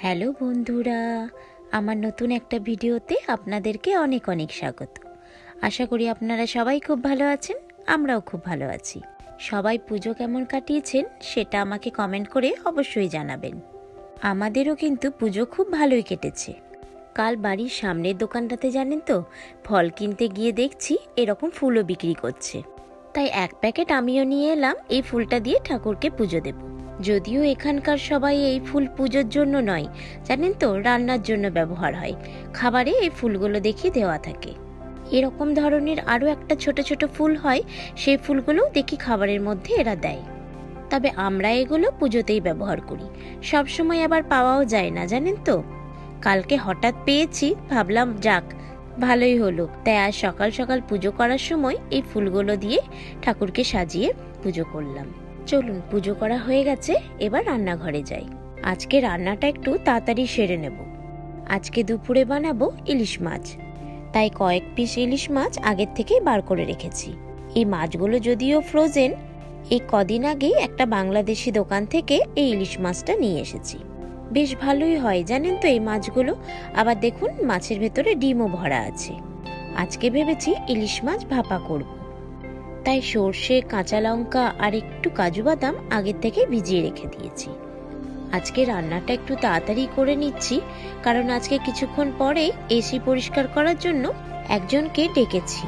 Hello বন্ধুরা, আমার নতুন একটা ভিডিওতে আপনাদেরকে অনেক অনেক স্বাগত। আশা করি আপনারা সবাই খুব ভালো আছেন, আমরাও খুব ভালো আছি। সবাই পুজো কেমন কাটিয়েছেন সেটা আমাকে কমেন্ট করে অবশ্যই জানাবেন। আমাদেরও কিন্তু পুজো খুব ভালোই কেটেছে। কাল বাড়ির সামনের দোকানটাতে জানেন তো, ফল কিনতে গিয়ে দেখছি এরকম ফুলও বিক্রি করছে। তাই এক প্যাকেট আমিও নিয়ে এলাম, এই ফুলটা দিয়ে ঠাকুরকে পুজো দেব। যদিও এখানকার সবাই এই ফুল পুজোর জন্য নয়, জানেন তো, রান্নার জন্য ব্যবহার হয়। খাবারে এই ফুলগুলো দেখিয়ে দেওয়া থাকে। এরকম ধরনের আরও একটা ছোট ছোট ফুল হয়, সেই ফুলগুলো দেখি খাবারের মধ্যে এরা দেয়। তবে আমরা এগুলো পুজোতেই ব্যবহার করি। সব সময় আবার পাওয়াও যায় না, জানেন তো? কালকে হঠাৎ পেয়েছি, ভাবলাম, যাক, ভালোই হলো। তাই আজ সকাল সকাল পুজো করার সময় এই ফুলগুলো দিয়ে ঠাকুরকে সাজিয়ে পুজো করলাম। চলুন, পুজো করা হয়ে গেছে, এবার রান্নাঘরে যাই। আজকে রান্নাটা একটু তাড়াতাড়ি সেরে নেব। আজকে দুপুরে বানাবো ইলিশ মাছ। তাই কয়েক পিস ইলিশ মাছ আগের থেকেই বার করে রেখেছি। এই মাছগুলো যদিও ফ্রোজেন এই কদিন আগেই একটা বাংলাদেশি দোকান থেকে এই ইলিশ মাছটা নিয়ে এসেছি। বেশ ভালোই হয়, জানেন তো এই মাছগুলো? আবার দেখুন, মাছের ভেতরে ডিমও ভরা আছে। আজকে ভেবেছি ইলিশ মাছ ভাপা করব। তাই সর্ষে, কাঁচা লঙ্কা আর একটু কাজু বাদাম আগের থেকে ভিজিয়ে রেখে দিয়েছি। আজকে রান্নাটা একটু তাড়াতাড়ি করে নিচ্ছি, কারণ আজকে কিছুক্ষণ পরে এসি পরিষ্কার করার জন্য একজনকে ডেকেছি।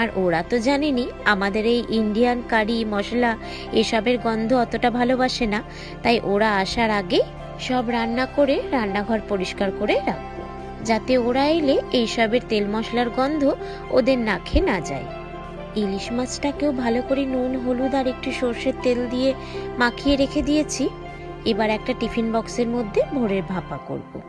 আর ওরা তো জানেনি, আমাদের এই ইন্ডিয়ান কারি, মশলা এসবের গন্ধ অতটা ভালোবাসে না, তাই ওরা আসার আগে সব রান্না করে রান্নাঘর পরিষ্কার করে রাখব, যাতে ওরা এলে এইসবের তেল মশলার গন্ধ ওদের নাকে না যায়। ইলিশ মাছটাকেও ভালো করে নুন, হলুদ আর একটু সর্ষের তেল দিয়ে মাখিয়ে রেখে দিয়েছি। এবার একটা টিফিন বক্সের মধ্যে ভোরের ভাপা করব।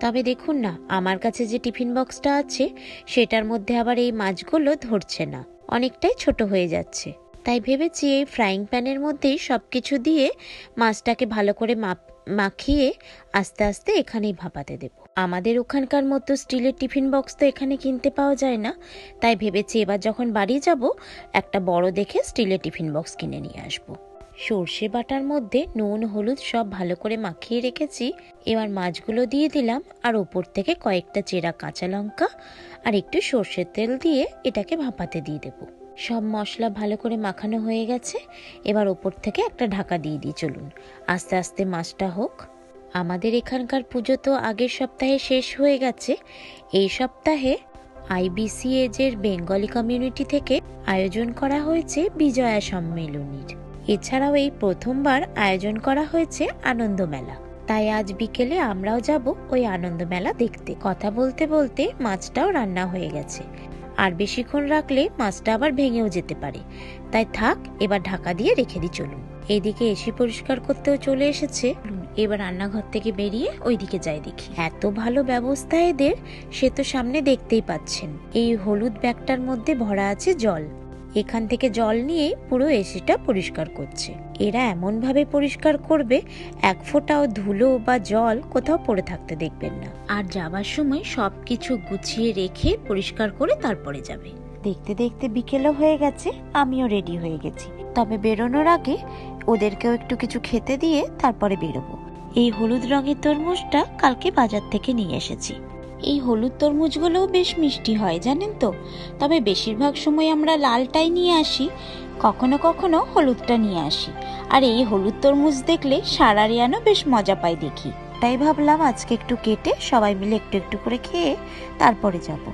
তবে দেখুন না, আমার কাছে যে টিফিন বক্সটা আছে, সেটার মধ্যে আবার এই মাছগুলো ধরছে না। অনেকটাই ছোট হয়ে যাচ্ছে। তাই ভেবেছি এই ফ্রাইং প্যানের মধ্যেই সব কিছু দিয়ে মাছটাকে ভালো করে মাপ, মাখিয়ে আস্তে আস্তে এখানেই ভাপাতে দেব। আমাদের ওখানকার মতো স্টিলের টিফিন বক্স তো এখানে কিনতে পাওয়া যায় না। তাই ভেবেছি এবার যখন বাড়ি যাব, একটা বড় দেখে স্টিলের টিফিন বক্স কিনে নিয়ে আসব। সর্ষে বাটার মধ্যে নুন, হলুদ সব ভালো করে মাখিয়ে রেখেছি। এবার মাছগুলো দিয়ে দিলাম, আর ওপর থেকে কয়েকটা চেরা কাঁচা লঙ্কা আর একটু সর্ষের তেল দিয়ে এটাকে ভাপাতে দিয়ে দেবো। সব মশলা ভালো করে মাখানো হয়ে গেছে। এবার ওপর থেকে একটা ঢাকা দিয়ে দিই, চলুন। আস্তে আস্তে মাছটা হোক। আমাদের এখানকার পুজো তো আগের সপ্তাহে শেষ হয়ে গেছে। এই সপ্তাহে আইবিসি এজের বেঙ্গলি কমিউনিটি থেকে আয়োজন করা হয়েছে বিজয়া সম্মেলনীর। এছাড়াও এই প্রথমবার আয়োজন করা হয়েছে আনন্দ মেলা। তাই আজ বিকেলে আমরাও যাব ওই আনন্দ মেলা দেখতে। কথা বলতে বলতে মাছটাও রান্না হয়ে গেছে। আর বেশিক্ষণ রাখলে মাছটা আবার ভেঙেও যেতে পারে। তাই থাক, এবার ঢাকা দিয়ে রেখে দিই, চলুন। এইদিকে এসি পরিষ্কার করতেও চলে এসেছে। এবার রান্নাঘর থেকে বেরিয়ে ওইদিকে যাই দেখি। এত ভালো ব্যবস্থা এদের, সে তো সামনে দেখতেই পাচ্ছেন। এই হলুদ ব্যাগটার মধ্যে ভরা আছে জল। এখান থেকে জল নিয়ে পুরো এসিটা পরিষ্কার করছে। এরা এমন ভাবে পরিষ্কার করবে, এক ফোঁটাও ধুলো বা জল কোথাও পড়ে থাকতে দেখবেন না। আর যাবার সময় সব কিছু গুছিয়ে রেখে পরিষ্কার করে তারপরে যাবে। দেখতে দেখতে বিকেলও হয়ে গেছে, আমিও রেডি হয়ে গেছি। তবে বেরোনোর আগে ওদেরকেও একটু কিছু খেতে দিয়ে তারপরে বেরোবো। এই হলুদ রঙের তরমুজটা কালকে বাজার থেকে নিয়ে এসেছি। এই হলুদ তরমুজগুলোও বেশ মিষ্টি হয়, জানেন তো? তবে বেশিরভাগ সময় আমরা লালটাই নিয়ে আসি, কখনো কখনো হলুদটা নিয়ে আসি। আর এই হলুদ তরমুজ দেখলে সারা রিয়ানো বেশ মজা পায় দেখি। তাই ভাবলাম আজকে একটু কেটে সবাই মিলে একটু একটু করে খেয়ে তারপরে যাব।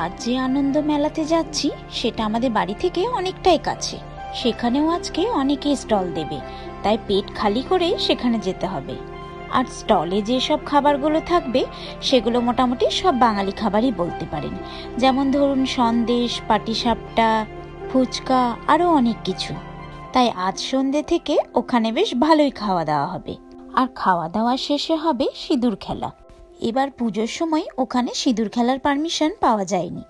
আর যে আনন্দ মেলাতে যাচ্ছি, সেটা আমাদের বাড়ি থেকে অনেকটাই কাছে। সেখানেও আজকে অনেকে স্টল দেবে, তাই পেট খালি করে সেখানে যেতে হবে। আর স্টলে যেসব খাবারগুলো থাকবে, সেগুলো মোটামুটি সব বাঙালি খাবারই বলতে পারেন। যেমন ধরুন সন্দেশ, পাটিসাপটা, ফুচকা, আরও অনেক কিছু। তাই আজ সন্ধে থেকে ওখানে বেশ ভালোই খাওয়া দাওয়া হবে। আর খাওয়া দাওয়া শেষে হবে সিঁদুর খেলা। এবার পুজোর সময় ওখানে সিঁদুর খেলার পারমিশন পাওয়া যায়নি।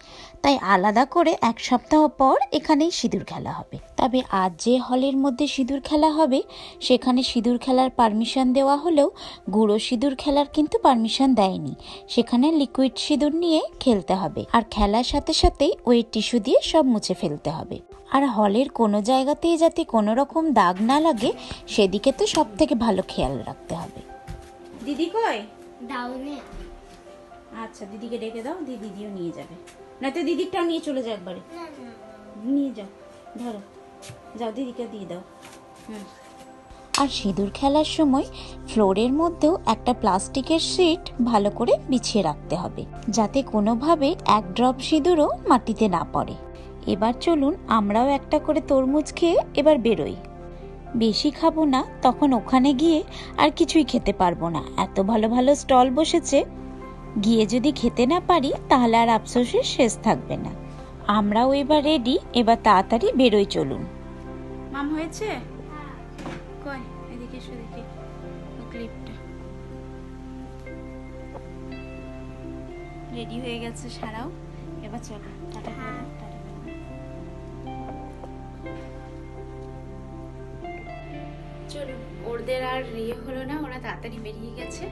তাই আলাদা করে এক সপ্তাহ পর এখানেই সিঁদুর খেলা হবে। তবে আজ যে হলের মধ্যে সিঁদুর খেলা হবে, সেখানে সিঁদুর খেলার পারমিশন দেওয়া হলেও গুঁড়ো সিঁদুর খেলার কিন্তু পারমিশন দেয়নি। সেখানে লিকুইড সিঁদুর নিয়ে খেলতে হবে। আর খেলার সাথে সাথেই ওয়েট টিস্যু দিয়ে সব মুছে ফেলতে হবে। আর হলের কোনো জায়গাতেই যাতে কোনো রকম দাগ না লাগে, সেদিকে তো সব থেকে ভালো খেয়াল রাখতে হবে। দিদি কই? ডাউনে আচ্ছা দিদিকে ডেকে দাও দি দিদিও নিয়ে যাবে। না তো দিদিরটাও নিয়ে চলে যাও একবারে। নিয়ে যাও ধরো। যাও দিদিকে দিয়ে দাও। হুম। আর সিঁদুর খেলার সময় ফ্লোরের মধ্যেও একটা প্লাস্টিকের শিট ভালো করে বিছিয়ে রাখতে হবে যাতে কোনোভাবে এক ড্রপ সিঁদুরও মাটিতে না পড়ে। এবার চলুন আমরাও একটা করে তরমুজ খেয়ে এবার বেরোই। বেশি খাব না তখন ওখানে গিয়ে আর কিছুই খেতে পারব না। এত ভালো ভালো স্টল বসেছে। গিয়ে যদি খেতে না পারি তাহলে আর আফসোসের শেষ থাকবে না। আমরাও এবার রেডি এবার তাড়াতাড়ি বেরোই চলুন। মাম হয়েছে? কয় এদিকে এসো দেখি ক্লিপটা রেডি হয়ে গেছে সারাও। এবার চলো টাটা। ওদের আর ইয়ে হলো না ওরা তাড়াতাড়ি বেরিয়ে গেছে।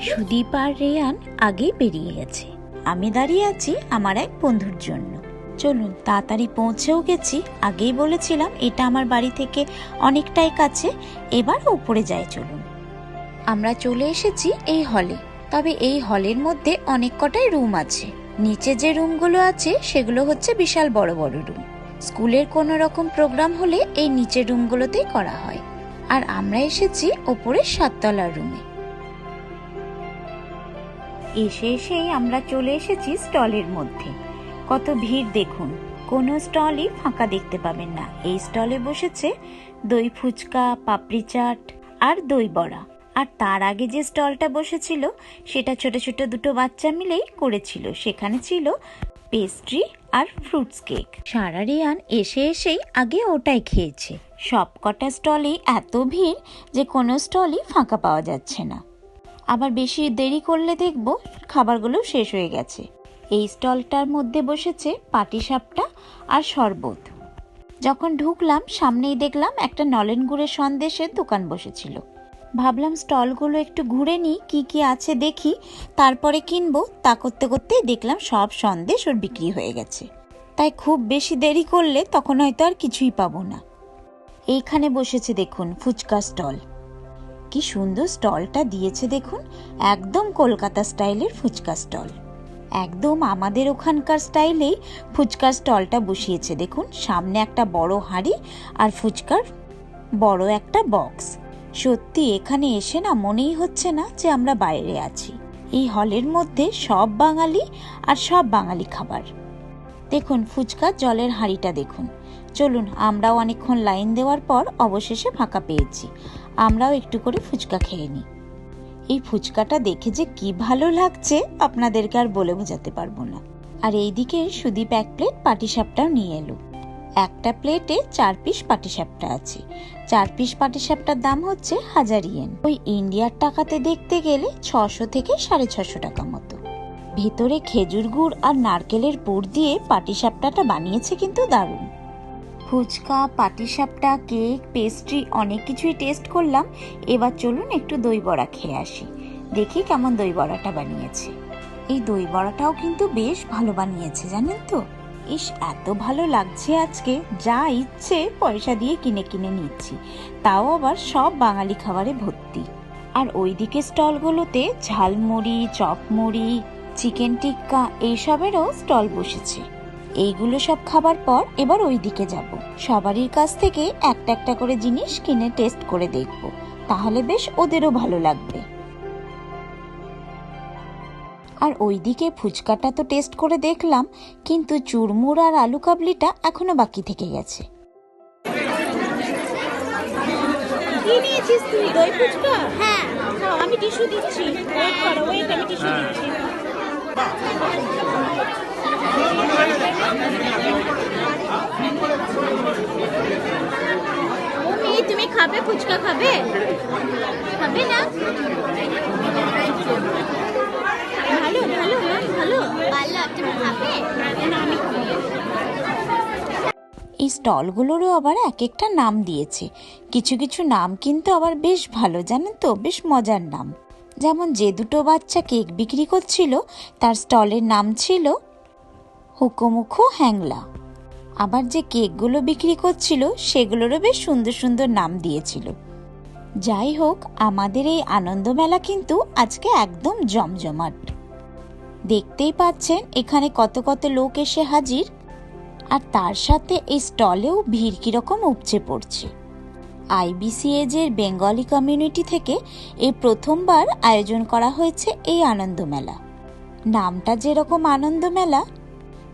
সুদীপ আর রেয়ান আগেই বেরিয়ে গেছে। আমি দাঁড়িয়ে আছি আমার এক বন্ধুর জন্য। চলুন তাড়াতাড়ি পৌঁছেও গেছি। আগেই বলেছিলাম এটা আমার বাড়ি থেকে অনেকটাই কাছে। এবার উপরে যাই চলুন। আমরা চলে এসেছি এই হলে। তবে এই হলের মধ্যে অনেক কটাই রুম আছে। নিচে যে রুমগুলো আছে, সেগুলো হচ্ছে বিশাল বড় বড় রুম। স্কুলের কোনো রকম প্রোগ্রাম হলে এই নিচের রুমগুলোতেই করা হয়। আর আমরা এসেছি ওপরের সাততলার রুমে। এসে এসেই আমরা চলে এসেছি স্টলের মধ্যে। কত ভিড় দেখুন। কোনো স্টলই ফাঁকা দেখতে পাবেন না। এই স্টলে বসেছে দই ফুচকা, পাপড়ি চাট আর দই বড়া। আর তার আগে যে স্টলটা বসেছিল সেটা ছোট ছোট দুটো বাচ্চা মিলেই করেছিল। সেখানে ছিল পেস্ট্রি আর ফ্রুটস কেক। সারা রিয়ান এসে এসেই আগে ওটাই খেয়েছে। সব কটা স্টলেই এত ভিড় যে কোনো স্টলই ফাঁকা পাওয়া যাচ্ছে না। আবার বেশি দেরি করলে দেখব খাবারগুলো শেষ হয়ে গেছে। এই স্টলটার মধ্যে বসেছে পাটিসাপটা আর শরবত। যখন ঢুকলাম সামনেই দেখলাম একটা নলেন গুড়ের সন্দেশের দোকান বসেছিল। ভাবলাম স্টলগুলো একটু ঘুরে নিই কি কি আছে দেখি, তারপরে কিনবো। তা করতে করতেই দেখলাম সব সন্দেশ ওর বিক্রি হয়ে গেছে। তাই খুব বেশি দেরি করলে তখন হয়তো আর কিছুই পাবো না। এইখানে বসেছে দেখুন ফুচকা স্টল। কি সুন্দর স্টলটা দিয়েছে দেখুন, একদম কলকাতা স্টাইলের ফুচকা স্টল। একদম আমাদের ওখানকার স্টাইলেই ফুচকার স্টলটা বসিয়েছে দেখুন, সামনে একটা বড় হাঁড়ি আর ফুচকার বড় একটা বক্স। সত্যি এখানে এসে না মনেই হচ্ছে না যে আমরা বাইরে আছি। এই হলের মধ্যে সব বাঙালি আর সব বাঙালি খাবার। দেখুন ফুচকা, জলের হাঁড়িটা দেখুন। চলুন, আমরাও অনেকক্ষণ লাইন দেওয়ার পর অবশেষে ফাঁকা পেয়েছি। আমরাও একটু করে ফুচকা খেয়ে নিই। এই ফুচকাটা দেখে যে কি ভালো লাগছে, আপনাদেরকে আর বলে বোঝাতে পারব না। আর এইদিকে সুদীপ এক প্লেট পাটিসাপটাও নিয়ে এলো। একটা প্লেটে চার পিস পাটিসাপটা আছে। চার পিস পাটিসাপটার দাম হচ্ছে হাজার ইয়েন। ওই ইন্ডিয়ার টাকাতে দেখতে গেলে ছশো থেকে সাড়ে ছশো টাকা মতো। ভেতরে খেজুর গুড় আর নারকেলের পুর দিয়ে পাটিসাপটাটা বানিয়েছে কিন্তু দারুণ। ফুচকা, পাটিসাপটা, কেক, পেস্ট্রি অনেক কিছুই টেস্ট করলাম। এবার চলুন একটু দই বড়া খেয়ে আসি। দেখি কেমন দই বড়াটা বানিয়েছে। এই দই বড়াটাও কিন্তু বেশ ভালো বানিয়েছে, জানেন তো? ইস, এত ভালো লাগছে আজকে। যা ইচ্ছে পয়সা দিয়ে কিনে কিনে নিচ্ছি। তাও আবার সব বাঙালি খাবারে ভর্তি। আর ওই ওইদিকে স্টলগুলোতে ঝালমুড়ি, চপমুড়ি, চিকেন টিক্কা এইসবেরও স্টল বসেছে। এইগুলো সব খাবার পর এবার ওই দিকে যাব। সবারই কাছ থেকে একটা একটা করে জিনিস কিনে টেস্ট করে দেখব। তাহলে বেশ ওদেরও ভালো লাগবে। আর ওইদিকে ফুচকাটা তো টেস্ট করে দেখলাম কিন্তু চুরমুর আর আলু কাবলিটা এখনও বাকি থেকে গেছে। কি নিয়েছিস তুই? দই ফুচকা? হ্যাঁ। আমি টিস্যু দিচ্ছি। ওয়েট করো ওয়েট আমি টিস্যু দিচ্ছি। তুমি তুমি খাবে? ফুচকা খাবে? খাবে না ভালো ভালো না ভালো ভালো তুমি খাবে না আমি খাব না। এই স্টলগুলোরও আবার এক একটা নাম দিয়েছে। কিছু কিছু নাম কিন্তু আবার বেশ ভালো, জানেন তো? বেশ মজার নাম। যেমন যে দুটো বাচ্চা কেক বিক্রি করছিল, তার স্টলের নাম ছিল হুকোমুখো হ্যাংলা। আবার যে কেকগুলো বিক্রি করছিল, সেগুলোরও বেশ সুন্দর সুন্দর নাম দিয়েছিল। যাই হোক, আমাদের এই আনন্দ মেলা কিন্তু আজকে একদম জমজমাট। দেখতেই পাচ্ছেন, এখানে কত কত লোক এসে হাজির। আর তার সাথে এই স্টলেও ভিড় কীরকম উপচে পড়ছে। আইবিসিএজ এর বেঙ্গলি কমিউনিটি থেকে এই প্রথমবার আয়োজন করা হয়েছে এই আনন্দ মেলা। নামটা যেরকম আনন্দ মেলা,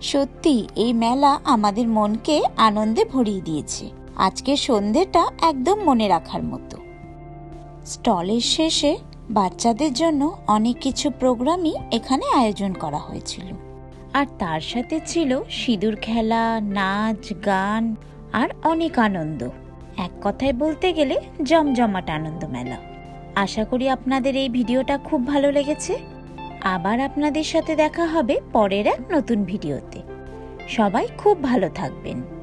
সত্যি এই মেলা আমাদের মনকে আনন্দে ভরিয়ে দিয়েছে। আজকের সন্ধ্যেটা একদম মনে রাখার মতো। স্টলের শেষে বাচ্চাদের জন্য অনেক কিছু প্রোগ্রামই এখানে আয়োজন করা হয়েছিল। আর তার সাথে ছিল সিঁদুর খেলা, নাচ, গান আর অনেক আনন্দ। এক কথায় বলতে গেলে জমজমাট আনন্দ মেলা। আশা করি আপনাদের এই ভিডিওটা খুব ভালো লেগেছে। আবার আপনাদের সাথে দেখা হবে পরের এক নতুন ভিডিওতে। সবাই খুব ভালো থাকবেন।